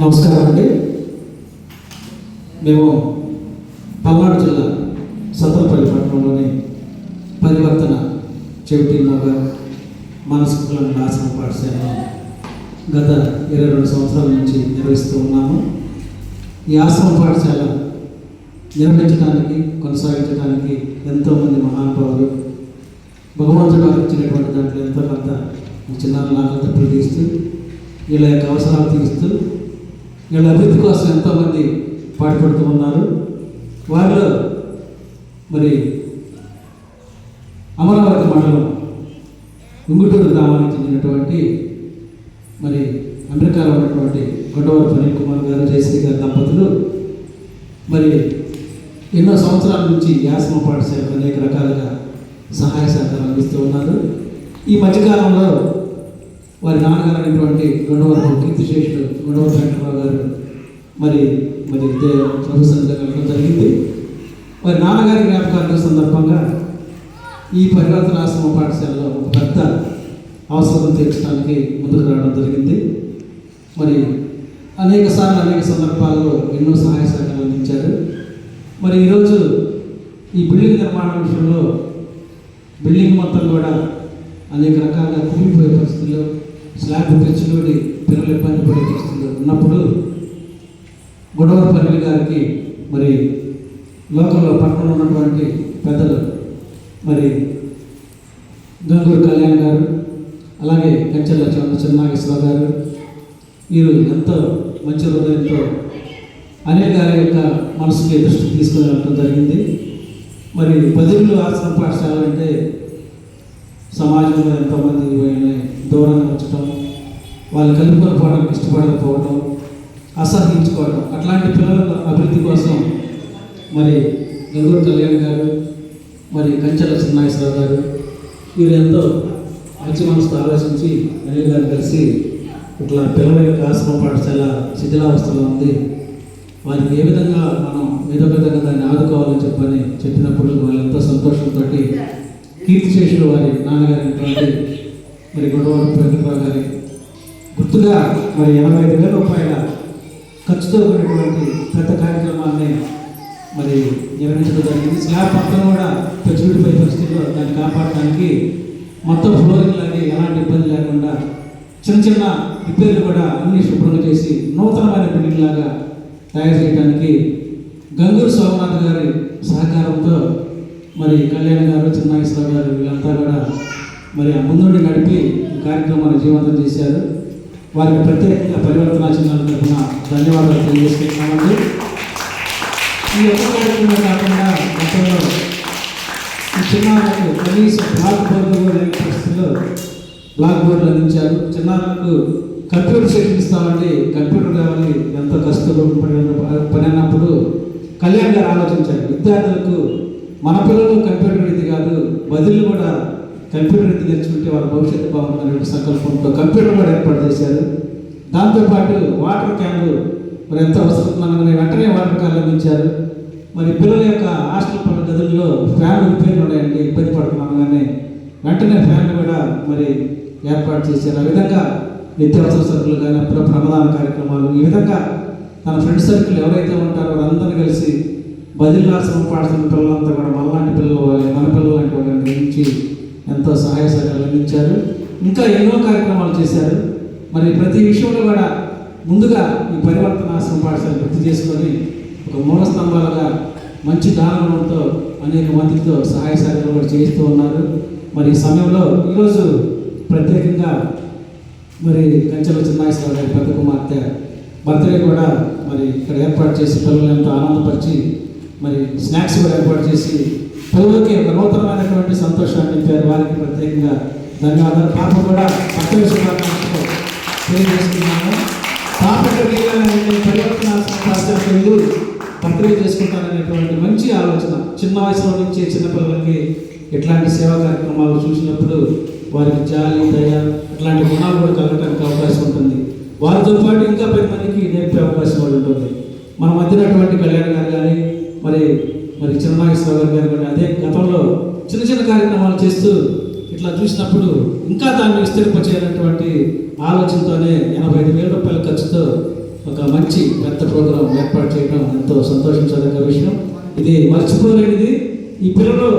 నమస్కారం అండి. మేము పల్నాడు జిల్లా సత్తలపల్లి పట్టణంలోని పరివర్తన చెవిటి మగ మానసిక ఆశ్రమ పాఠశాల గత ఇరవై రెండు సంవత్సరాల నుంచి నిర్వహిస్తూ ఉన్నాము. ఈ ఆశ్రమ పాఠశాల నిర్వహించడానికి కొనసాగించడానికి ఎంతోమంది మహానుభావులు భగవంతుడు ఇచ్చినటువంటి దాంట్లో ఎంతో కొంత చిన్నారులు తప్పులు తీస్తూ వీళ్ళ యొక్క అవసరాలు తీరుస్తూ వీళ్ళ అభివృద్ధి కోసం ఎంతోమంది పాటుపడుతూ ఉన్నారు. వారిలో మరి అమరావతి మండలం ఉంగుటూరు గ్రామానికి చెందినటువంటి మరి అమెరికాలో ఉన్నటువంటి గొడవరు ఫణి కుమార్ గారు జయశ్రీ గారి దంపతులు. మరి ఎన్నో సంవత్సరాల నుంచి యాసమ పాఠశాలకు అనేక రకాలుగా సహాయ సహకారం అందిస్తూ ఉన్నారు. ఈ మధ్యకాలంలో వారి నాన్నగారు అయినటువంటి గుండవరపు కీర్తిశేషుడు గొడవ వెంకటరావు గారు మరి మరి చదువు ప్రభు కలగడం జరిగింది. వారి నాన్నగారి జ్ఞాపకాల సందర్భంగా ఈ పరివర్తన ఆశ్రమ పాఠశాలలో ఒక పెద్ద అవసరం తీర్చడానికి ముందుకు రావడం జరిగింది. మరి అనేక సార్లు అనేక సందర్భాల్లో ఎన్నో సహాయ సహకారాలు అందించారు. మరి ఈరోజు ఈ బిల్డింగ్ నిర్మాణం విషయంలో బిల్డింగ్ మొత్తం కూడా అనేక రకాలుగా కూలిపోయే పరిస్థితుల్లో స్లాబ్ పెంచులోని పిల్లలు ఇబ్బంది పడే పరిస్థితుల్లో ఉన్నప్పుడు గొడవపల్లి గారికి మరి లోకల్లో పట్టణంలో ఉన్నటువంటి పెద్దలు మరి గంగూరు కళ్యాణ్ గారు అలాగే కంచెల చంద్ర గారు వీరు ఎంతో మంచి హృదయంతో అనేక గారి యొక్క మనసుకి దృష్టికి తీసుకుని వెళ్ళడం జరిగింది. మరి పదిళ్ళు ఆశ్రమ పాఠశాల అంటే సమాజంలో ఎంతోమంది వీళ్ళని దూరంగా ఉంచడం వాళ్ళు కలుపుకొని పోవడం ఇష్టపడకపోవడం అసహించుకోవడం అట్లాంటి పిల్లల అభివృద్ధి కోసం మరి గంగూరు కళ్యాణ్ గారు మరి కంచెల చిన్నాయసరావు గారు వీరు ఎంతో మంచి మనసుతో ఆలోచించి అనిల్ గారు కలిసి ఇట్లా పిల్లల యొక్క ఆశ్రమ పాఠశాల శిథిలావస్థలో ఉంది. వారికి ఏ విధంగా మనం ఏదో విధంగా దాన్ని ఆదుకోవాలని చెప్పని చెప్పినప్పుడు వాళ్ళు ఎంతో సంతోషంతో కీర్తిశేషులు వారి నాన్నగారైనటువంటి మరి గొడవ వెంకటరావు గారి గుర్తుగా మరి ఎనభై ఐదు వేల రూపాయల ఖర్చుతో కూడినటువంటి పెద్ద కార్యక్రమాన్ని మరి నిర్వహించడం జరిగింది. స్లాబ్ పక్కన కూడా పెచ్చుడిపోయే పరిస్థితుల్లో దాన్ని కాపాడటానికి మొత్తం ఫ్లోరింగ్ లాగే ఎలాంటి ఇబ్బంది లేకుండా చిన్న చిన్న రిపేర్లు కూడా అన్ని శుభ్రంగా చేసి నూతనమైన బిల్డింగ్ లాగా తయారు చేయడానికి గంగూరు సోమనాథ్ గారి సహకారంతో మరి కళ్యాణ్ గారు చిన్నాగేశ్వర గారు వీళ్ళంతా కూడా మరి ఆ ముందుండి నడిపి కార్యక్రమాన్ని జీవంతం చేశారు. వారికి ప్రత్యేకంగా పరివర్తన చిన్నాల తరఫున ధన్యవాదాలు తెలియజేసుకుంటున్నామండి. ఈ యొక్క కార్యక్రమం కాకుండా గతంలో చిన్నారులకు కనీసం బ్లాక్ బోర్డు లేని పరిస్థితుల్లో బ్లాక్ బోర్డులు అందించారు. చిన్నారులకు కంప్యూటర్ సెషన్ ఇస్తామండి. కంప్యూటర్ కావాలి. ఎంత కష్టపడి పని అన్నప్పుడు కళ్యాణ్ గారు ఆలోచించారు. విద్యార్థులకు మన పిల్లలు కంప్యూటర్ ఇది కాదు బదులు కూడా కంప్యూటర్ ఇది నేర్చుకుంటే వాళ్ళ భవిష్యత్తు బాగుందనే సంకల్పంతో కంప్యూటర్ కూడా ఏర్పాటు చేశారు. దాంతోపాటు వాటర్ క్యాన్లు మరి ఎంత అవసరం వెంటనే వాటర్ క్యాన్లు అందించారు మరి పిల్లల యొక్క హాస్టల్ పనుల గదుల్లో ఫ్యాన్లు రిపేర్లు ఉన్నాయండి ఇబ్బంది పడుతున్నామని కానీ వెంటనే ఫ్యాన్లు కూడా మరి ఏర్పాటు చేశారు. ఆ విధంగా నిత్యావసర సరుకులు కానీ అప్పుడు కార్యక్రమాలు ఈ విధంగా తన ఫ్రెండ్ సర్కిల్ ఎవరైతే ఉంటారో వాళ్ళందరూ కలిసి బదిలాశ్రమం పాడుతున్న పిల్లలంతా కూడా మనలాంటి పిల్లలు మన పిల్లలు లాంటి వాళ్ళని గ్రహించి ఎంతో సహాయ సహకారాలు అందించారు. ఇంకా ఎన్నో కార్యక్రమాలు చేశారు. మరి ప్రతి విషయంలో కూడా ముందుగా ఈ పరివర్తన ఆశ్రమ పాఠశాల గుర్తు చేసుకొని ఒక మూల స్తంభాలుగా మంచి దానంతో అనేక మందితో సహాయ సహకారాలు కూడా చేస్తూ ఉన్నారు. మరి ఈ సమయంలో ఈరోజు ప్రత్యేకంగా మరి కంచెల చిన్నాగేశ్వర గారి పెద్ద కుమార్తె బర్త్డే కూడా మరి ఇక్కడ ఏర్పాటు చేసి పిల్లలు ఎంతో ఆనందపరిచి మరి స్నాక్స్ కూడా ఏర్పాటు చేసి పిల్లలకి ఒక నూతనమైనటువంటి సంతోషాన్ని ఇచ్చారు. వారికి ప్రత్యేకంగా ధన్యవాదాలు. పాప కూడా బర్త్డే శుభాకాంక్షలు తెలియజేస్తున్నాను పాప పరివర్తన పాఠశాలకు చేసుకుంటారనేటువంటి మంచి ఆలోచన చిన్న వయసులో నుంచి చిన్నపిల్లలకి ఇట్లాంటి సేవా కార్యక్రమాలు చూసినప్పుడు వారికి జాలి దయ ఇట్లాంటి గుణాలు కూడా కలగడానికి అవకాశం ఉంటుంది. వారితో పాటు ఇంకా పది మందికి నేర్పే అవకాశం ఉంటుంది. మన మధ్యనటువంటి కళ్యాణ్ గారు కానీ మరి మరి చిన్ననాగేశ్వర గారు కానీ అదే గతంలో చిన్న చిన్న కార్యక్రమాలు చేస్తూ ఇట్లా చూసినప్పుడు ఇంకా దాన్ని విస్తరింపచేయాలన్నటువంటి ఆలోచనతోనే ఎనభై ఐదు వేల రూపాయల ఖర్చుతో ఒక మంచి పెద్ద ప్రోగ్రాం ఏర్పాటు చేయడం ఎంతో సంతోషించదగ్గ విషయం. ఇది మర్చిపోలేనిది. ఈ పిల్లలు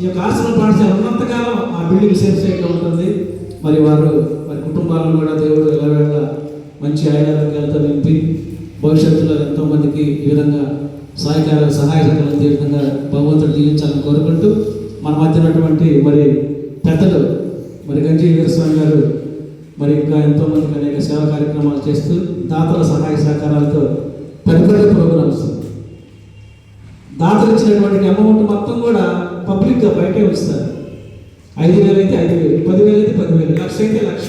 ఈ యొక్క ఆశ్రమ పాఠశాల ఉన్నంతకాలం ఆ బిల్డింగ్ సేఫ్ సైడ్లో ఉంటుంది. మరి వారు వారి కుటుంబాలను కూడా దేవుడు ఎలావేళ మంచి ఆయుధాలతో నింపి భవిష్యత్తులో ఎంతోమందికి ఈ విధంగా సహాయకార సహాయ సహకారాలు అందే విధంగా భగవంతుడు దీవించాలని కోరుకుంటూ మన మధ్య ఉన్నటువంటి మరి పెద్దలు మరి గంజి వీరస్వామి గారు మరి ఇంకా ఎంతోమందికి అనేక సేవా కార్యక్రమాలు చేస్తూ దాతల సహాయ సహకారాలతో పెద్ద ప్రోగ్రామ్స్. దాతలు ఇచ్చినటువంటి అమౌంట్ మొత్తం కూడా పబ్లిక్గా బయటే ఉంచుతారు. ఐదు వేలు అయితే ఐదు వేలు పదివేలు అయితే పదివేలు లక్ష అయితే లక్ష.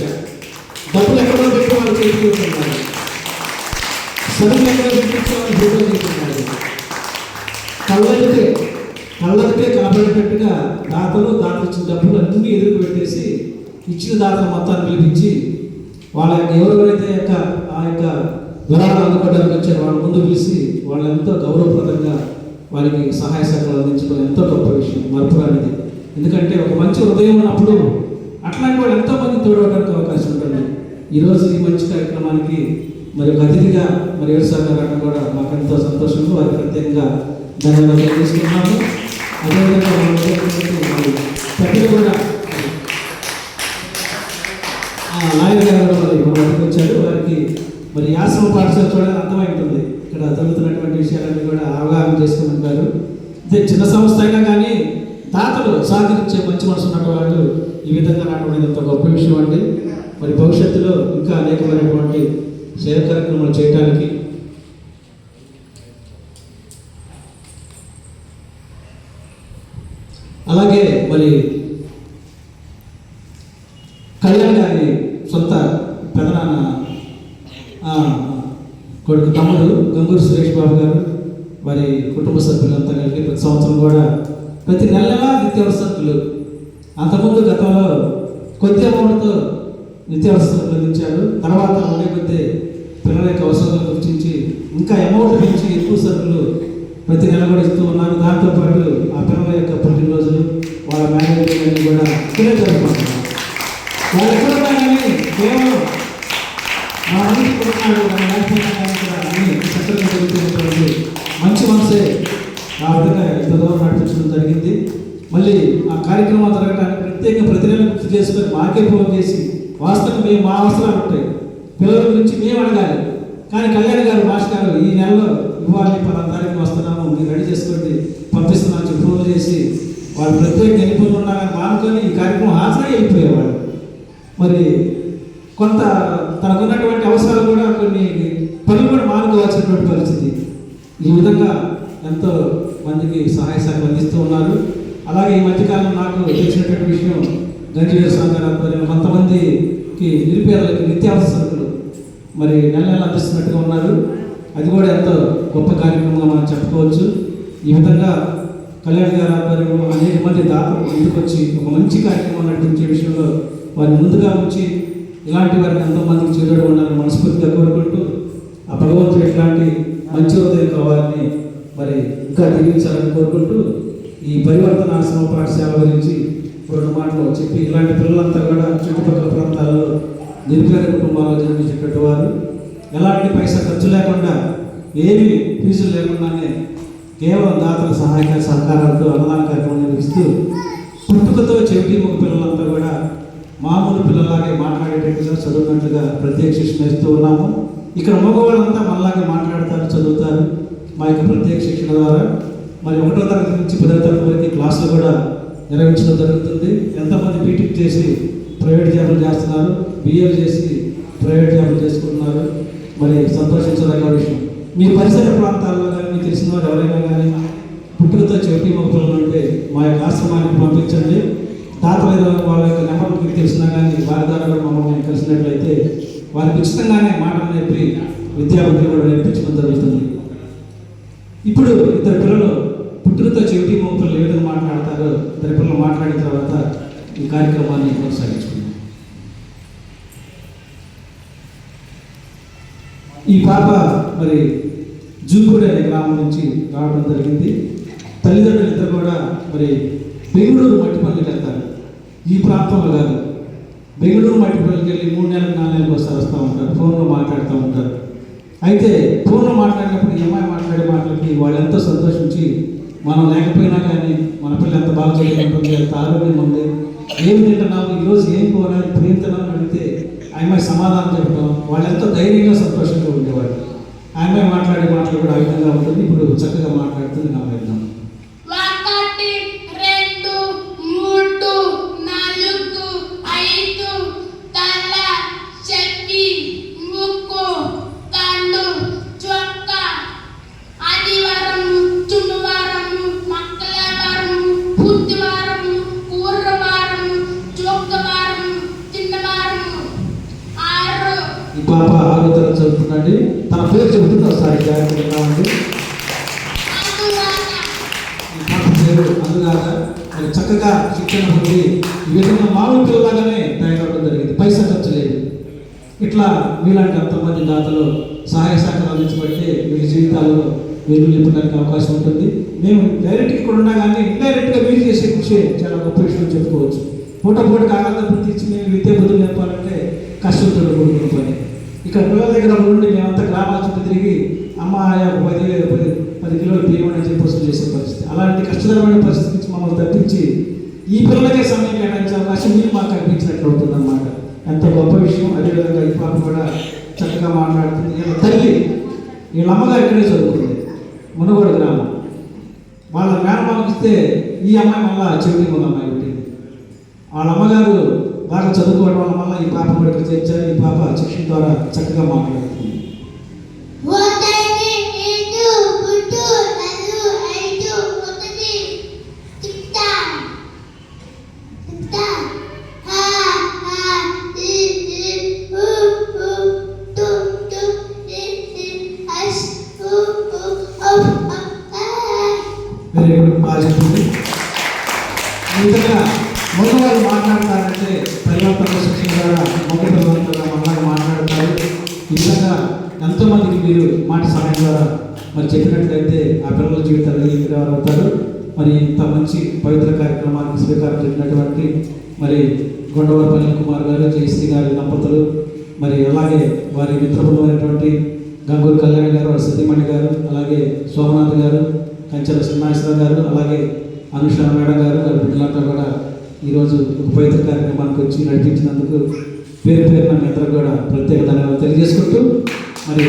డబ్బులు ఎక్కడో పెట్టి వాళ్ళు చేతికి ఉంటున్నారు సరుకులు ఎక్కడో పెట్టించి వాళ్ళు కళ్ళకే కళ్ళకే కాపాడేటట్టుగా దాతలు దాత ఇచ్చిన డబ్బులు అన్నీ ఎదురు పెట్టేసి ఇచ్చిన దాతలు మొత్తాన్ని పిలిపించి వాళ్ళ యొక్క ఎవరెవరైతే యొక్క ఆ యొక్క విరాళాలు అందుకోవడానికి వచ్చారు వాళ్ళ ముందు పిలిచి వాళ్ళు ఎంతో గౌరవప్రదంగా వారికి సహాయ సహకారాలు అందించడం ఎంతో గొప్ప విషయం మరపురానిది ఎందుకంటే ఒక మంచి హృదయం ఉన్నప్పుడు అట్లాంటి వాళ్ళు ఎంతో మంది తోడవడానికి అవకాశం ఉంటుంది. ఈరోజు ఈ మంచి కార్యక్రమానికి మరి అతిథిగా మరి వ్యవసాయ గారు కూడా మాకు ఎంతో సంతోషంగా వారికి ప్రత్యేకంగా ధన్యవాదాలు తెలియజేస్తున్నాము అదేవిధంగా మన మధ్య ఉన్నటువంటి కూడా ఆ, నాయన గారు కూడా మరి వారికి మరి యాసం పాఠశాల చూడడానికి అర్థమై ఉంటుంది ఇక్కడ జరుగుతున్నటువంటి విషయాలన్నీ కూడా అవగాహన చేసుకుని ఉంటారు ఇదే చిన్న సంస్థ అయినా కానీ దాతలు సాధించే మంచి మనసు ఉన్నటువంటి వాళ్ళు ఈ విధంగా రావడం అనేది ఎంతో గొప్ప విషయం అండి. మరి భవిష్యత్తులో ఇంకా అనేకమైనటువంటి సేవ కార్యక్రమాలు చేయడానికి అలాగే మరి కళ్యాణ్ గారి సొంత పెదనాన్న కొడుకు తమ్ముడు గంగూరు సురేష్ బాబు గారు వారి కుటుంబ సభ్యులంతా కలిపి ప్రతి సంవత్సరం కూడా ప్రతి నెల నిత్యావసరకులు అంతకుముందు గతంలో కొద్ది అమౌంట్తో నిత్యావసరకులు అందించారు. తర్వాత ఉండే కొద్ది పిల్లల యొక్క అవసరాలను గుర్తించి ఇంకా అమౌంట్ పెంచి ఎక్కువ సరుకులు ప్రతి నెల కూడా ఇస్తూ ఉన్నారు. దాంతోపాటు ఆ పిల్లల యొక్క పుట్టినరోజులు వాళ్ళ మ్యారేజ్ కూడా ఇక్కడే వాళ్ళు ఎక్కడున్నా కానీ కేవలం మా మనిషి మన లేకపోయినా మంచి మనసే ఆ విధంగా ఇంత దూరం నడిపించడం జరిగింది. మళ్ళీ ఆ కార్యక్రమం జరగడానికి ప్రత్యేక ప్రతి నెల గుర్తు చేసుకొని మాకే ఫోన్ చేసి వాస్తవం మేము మా అవసరాలు ఉంటాయి. పిల్లల గురించి మేము అడగాలి. కానీ కళ్యాణ్ గారు మాస్టర్ గారు ఈ నెలలో ఇవ్వాలి పలానా తారీఖు వస్తున్నాము మీరు రెడీ చేసి పంపిస్తున్నాను చెప్పి ఫోన్ చేసి వాళ్ళు ప్రత్యేక నిపుణులు ఉన్నారని మానుకొని ఈ కార్యక్రమం హాజరై వెళ్ళిపోయేవాళ్ళు మరి కొంత తనకున్నటువంటి అవసరాలు కూడా కొన్ని పనులు కూడా మానుకోవాల్సినటువంటి పరిస్థితి. ఈ విధంగా ఎంతో మందికి సహాయ సహకారం అందిస్తూ ఉన్నారు. అలాగే ఈ మధ్యకాలం నాకు తెలిసినటువంటి విషయం గంజీవీర వ్యవసాయం గారు ఆధ్వర్యంలో కొంతమందికి నిరుపేదలకి నిత్యావసర సరుకులు మరి నెల నెల అందిస్తున్నట్టుగా ఉన్నారు. అది కూడా ఎంతో గొప్ప కార్యక్రమంగా మనం చెప్పుకోవచ్చు. ఈ విధంగా కళ్యాణ్ గారు ఆధ్వర్యంలో అనేక మంది దాతలు ముందుకొచ్చి ఒక మంచి కార్యక్రమం నడిపించే విషయంలో వారిని ముందుగా ఉంచి ఇలాంటి వారిని ఎంతోమందికి చేరడం ఉండాలని మనస్ఫూర్తిగా కోరుకుంటూ ఆ భగవంతుడు ఎట్లాంటి మంచి హృదయం కావాలని మరి ఇంకా దీవించాలని కోరుకుంటూ ఈ పరివర్తన ఆశ్రమ పాఠశాల గురించి రెండు మాటలు చెప్పి ఇలాంటి పిల్లలంతా కూడా చుట్టుపక్కల ప్రాంతాల్లో నిరుపేద కుటుంబాల్లో జన్మించేటువంటి వారు. ఎలాంటి పైసా ఖర్చు లేకుండా ఏమి ఫీజులు లేకుండానే కేవలం దాతల సహాయక సహకారాలతో అన్నదాన కార్యక్రమం నిర్వహిస్తూ పుట్టుకతో చెవిటి మగ పిల్లలంతా కూడా మామూలు పిల్లలాగే మాట్లాడేటట్టుగా చదువుకున్నట్లుగా ప్రత్యేక శిక్షణ ఇస్తూ ఉన్నాము. ఇక్కడ మగవాళ్ళంతా మనలాగే మాట్లాడతారు చదువుతారు. మా యొక్క ప్రత్యేక శిక్షణ ద్వారా మరి ఒకటో తరగతి నుంచి పదో తరగతి వరకు క్లాసులు కూడా నిర్వహించడం జరుగుతుంది. ఎంతమంది బీటెక్ చేసి ప్రైవేట్ జాబులు చేస్తున్నారు బిఏ చేసి ప్రైవేట్ జాబులు చేసుకుంటున్నారు. మరి సంతోషించదగ్గ విషయం. మీ పరిసర ప్రాంతాల్లో కానీ మీకు తెలిసిన వారు ఎవరైనా కానీ పుట్టుకతో చెవిటి మొక్కలు ఉంటే మా యొక్క ఆశ్రమానికి పంపించండి. తాతల వాళ్ళ యొక్క నెంబర్ మీకు తెలిసినా కానీ వారి ద్వారా కూడా మమ్మల్ని కలిసినట్లయితే వారికి ఉచితంగానే మాటలు నేర్పి విద్యాబుద్ధులు కూడా నేర్పించడం జరుగుతుంది. ఇప్పుడు ఇద్దరు పిల్లలు పుట్టుకతో చెవిటి మొక్కలు ఏ విధంగా మాట్లాడతారో ఇద్దరు పిల్లలు మాట్లాడిన తర్వాత ఈ కార్యక్రమాన్ని కొనసాగించుకుందాం. ఈ పాప మరి జూపూడి అనే గ్రామం నుంచి రావడం జరిగింది. తల్లిదండ్రులు ఇద్దరు కూడా మరి బెంగళూరు మట్టిపల్లికి వెళ్తారు. ఈ ప్రాంతంలో కాదు. బెంగళూరు మట్టిపల్లికి వెళ్ళి మూడు నెలలు నాలుగు నెలలకు వస్తారు వస్తూ ఉంటారు. ఫోన్లో మాట్లాడుతూ ఉంటారు. అయితే ఫోన్లో మాట్లాడినప్పుడు ఈ అమ్మాయి మాట్లాడే మాటలకి వాళ్ళు ఎంతో సంతోషించి మనం లేకపోయినా కానీ మన పిల్లలు ఎంత బాగా చదువుకుంటుంది ఎంత ఆరోగ్యం ఉంది ఏమి తింటున్నాము ఈరోజు ఏం కోరాలి ఇప్పుడు ఏం అడిగితే ఆ అమ్మాయి సమాధానం చెప్పడం వాళ్ళు ఎంతో ధైర్యంగా సంతోషంగా ఉండేవాళ్ళు. ఆమె మాట్లాడే మాటలు కూడా ఆ విధంగా ఉంటుంది. ఇప్పుడు చక్కగా మాట్లాడుతుంది నా ప్రయత్నం ఈ అందుగాక మరి చక్కగా శిక్షణ పొంది ఈ విధంగా మామూలు పిల్లలాగానే తయారవడం జరిగింది. పైసా ఖర్చు లేదు. ఇట్లా మీలాంటి అంతమంది దాతలు సహాయ సహకారాలు అందించబట్టి మీ జీవితాల్లో మీరు నింపడానికి అవకాశం ఉంటుంది. మేము డైరెక్ట్ ఇక్కడ ఉన్నా కానీ ఇండైరెక్ట్గా మీరు చేసే కృషి చాలా గొప్ప విషయం చెప్పుకోవచ్చు. పూట పూటకి ఆనందం గుర్తించి మేము విద్య బుద్ధులు నేర్పాలంటే కష్టంతో కూడుకున్న పని. ఇక్కడ పిల్లల దగ్గర ఉండి మేమంతా గ్రామాల చుట్టూ తిరిగి అమ్మ పది పది పది కిలోలు బియ్యం అని చెప్పి వసూలు చేసే పరిస్థితి. అలాంటి కష్టతరమైన పరిస్థితి నుంచి మమ్మల్ని తప్పించి ఈ పిల్లలకే సమయం కేటాయించే అవకాశం మీరు మాకు కల్పించినట్లు అవుతుంది అనమాట ఎంత గొప్ప విషయం. అదేవిధంగా ఈ పాప కూడా చక్కగా మాట్లాడుతుంది. వీళ్ళ తల్లి వీళ్ళ అమ్మగారు ఇక్కడే చదువుకుంది. మునగోడు గ్రామం. వాళ్ళ మేనమామకి ఇస్తే ఈ అమ్మాయి మళ్ళా చెవిటి ఉన్న అమ్మాయి పుట్టింది. వాళ్ళ అమ్మగారు బాగా చదువుకోవడం వల్ల మళ్ళీ ఈ పాప కూడా ఇక్కడ చేర్చారు. ఈ పాప శిక్షణ ద్వారా చక్కగా మాట్లాడుతుంది. వెరీ గుడ్ బాగా మగవాళ్ళు మాట్లాడతారంటే పరివర్తన శిక్షణ ద్వారా మగ మనలాగా మాట్లాడతారు. ఈ ఎంతోమందికి మీరు మాట సహాయం ద్వారా మరి చెప్పినట్లయితే ఆ పిల్లల జీవితాలు ఎదురవుతారు మరి ఇంత మంచి పవిత్ర కార్యక్రమానికి శ్రీకారం చెప్పినటువంటి మరి గొండవరపల్లి కుమార్ గారు జయశ్రీ గారి దంపతులు మరి అలాగే వారి మిత్రబృందమైనటువంటి గంగూరు కళ్యాణ్ గారు వారి సతీమణి గారు అలాగే సోమనాథ్ గారు కంచెల శ్రీనివాసరావు గారు అలాగే అనుష మేడం గారు వారి బిడ్డలంతా కూడా ఈరోజు ఒక పవిత్ర కార్యక్రమానికి వచ్చి నడిపించినందుకు పేరు పేరున మీ అందరూ కూడా ప్రత్యేక ధన్యవాదాలు తెలియజేసుకుంటూ మరి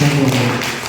ధన్యవాదాలు.